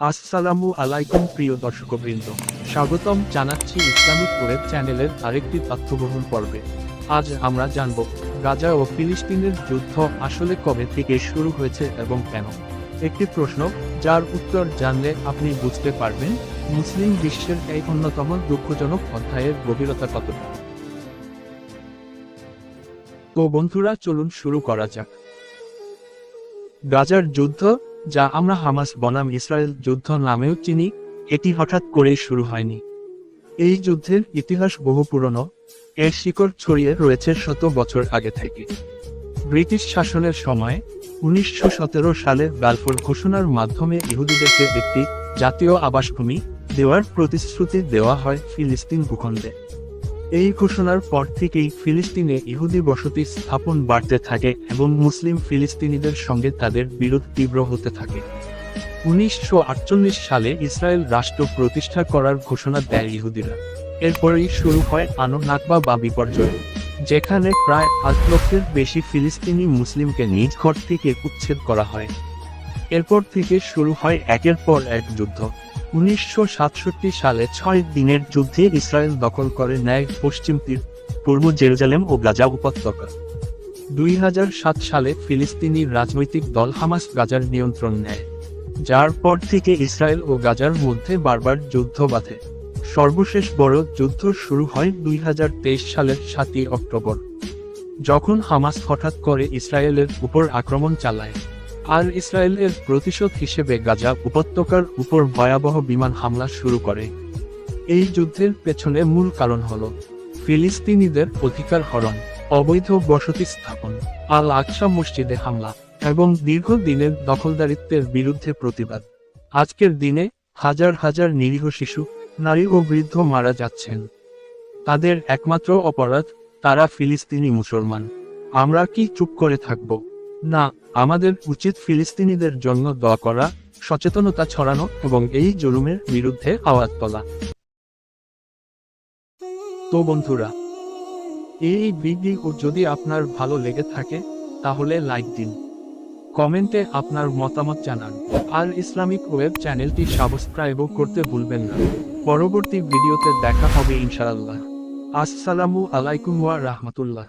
আসসালামু আলাইকুম প্রিয় দর্শকবৃন্দ। স্বাগতম জানাচ্ছি ইসলামিক ওয়েব চ্যানেলের আরেকটি তথ্যবহুল পর্বে। আজ আমরা জানব, গাজা ও ফিলিস্তিনের যুদ্ধ আসলে কবে থেকে শুরু হয়েছে এবং কেন? একটি প্রশ্ন, যার উত্তর জানলে আপনি বুঝতে পারবেন, মুসলিম বিশ্বের এই অন্যতম দুঃখজনক অধ্যায়ের গভীরতা কতটা? তো বন্ধুরা, চলুন শুরু করা যাক। গাজার যুদ্ধ যা আমরা হামাস বনাম ইসরায়েল যুদ্ধ নামেও চিনি, এটি হঠাৎ করেই শুরু হয়নি। এই যুদ্ধের ইতিহাস বহু পুরনো, এর শিকড় ছড়িয়ে রয়েছে শত বছর আগে থেকে। ব্রিটিশ শাসনের সময়, উনিশশো সতেরো সালে বালফোর ঘোষণার মাধ্যমে ইহুদিদেরকে একটি জাতীয় আবাসভূমি দেওয়ার প্রতিশ্রুতি দেওয়া হয় ফিলিস্তিন ভূখণ্ডে। এই ঘোষণার পর থেকেই ফিলিস্তিনে ইহুদি বসতি স্থাপন বাড়তে থাকে এবং মুসলিম ফিলিস্তিনিদের সঙ্গে তাদের বিরোধ তীব্র হতে থাকে। উনিশশো আটচল্লিশ সালে ইসরায়েল রাষ্ট্র প্রতিষ্ঠা করার ঘোষণা দেয় ইহুদিরা। এরপরেই শুরু হয় আনো নাকবা বা বিপর্যয়, যেখানে প্রায় আট লক্ষের বেশি ফিলিস্তিনি মুসলিমকে নিজ ঘর থেকে উচ্ছেদ করা হয়। এরপর থেকে শুরু হয় একের পর এক যুদ্ধ। উনিশশো সাতষট্টি সালে ছয় দিনের যুদ্ধে ইসরায়েল দখল করে নেয় পশ্চিম তীর, পূর্ব জেরুজালেম ও গাজা উপত্যকা। দুই হাজার সাত সালে ফিলিস্তিনি রাজনৈতিক দল হামাস গাজার নিয়ন্ত্রণ নেয়, যার পর থেকে ইসরায়েল ও গাজার মধ্যে বারবার যুদ্ধ বাধে। সর্বশেষ বড় যুদ্ধ শুরু হয় দুই হাজার তেইশ সালের সাতই অক্টোবর, যখন হামাস হঠাৎ করে ইসরায়েলের উপর আক্রমণ চালায়। আর ইসরায়েলের প্রতিশোধ হিসেবে গাজা উপত্যকার উপর ভয়াবহ বিমান হামলা শুরু করে। এই যুদ্ধের পেছনে মূল কারণ হল ফিলিস্তিনিদের অধিকার হরণ, অবৈধ বসতি স্থাপন আল আকসা মসজিদে হামলা এবং দীর্ঘদিনের দখলদারিত্বের বিরুদ্ধে প্রতিবাদ। আজকের দিনে হাজার হাজার নিরীহ শিশু, নারী ও বৃদ্ধ মারা যাচ্ছেন। তাদের একমাত্র অপরাধ, তারা ফিলিস্তিনি মুসলমান। আমরা কি চুপ করে থাকব? না, আমাদের উচিত ফিলিস্তিনিদের জন্য দোয়া করা, সচেতনতা ছড়ানো এবং এই জুলুমের বিরুদ্ধে আওয়াজ তোলা। তো বন্ধুরা, এই ভিডিও যদি আপনার ভালো লেগে থাকে, তাহলে লাইক দিন। কমেন্টে আপনার মতামত জানান। আর ইসলামিক ওয়েব চ্যানেলটি সাবস্ক্রাইবও করতে ভুলবেন না। পরবর্তী ভিডিওতে দেখা হবে ইনশাআল্লাহ। আসসালামু আলাইকুম ওয়া রাহমাতুল্লাহ।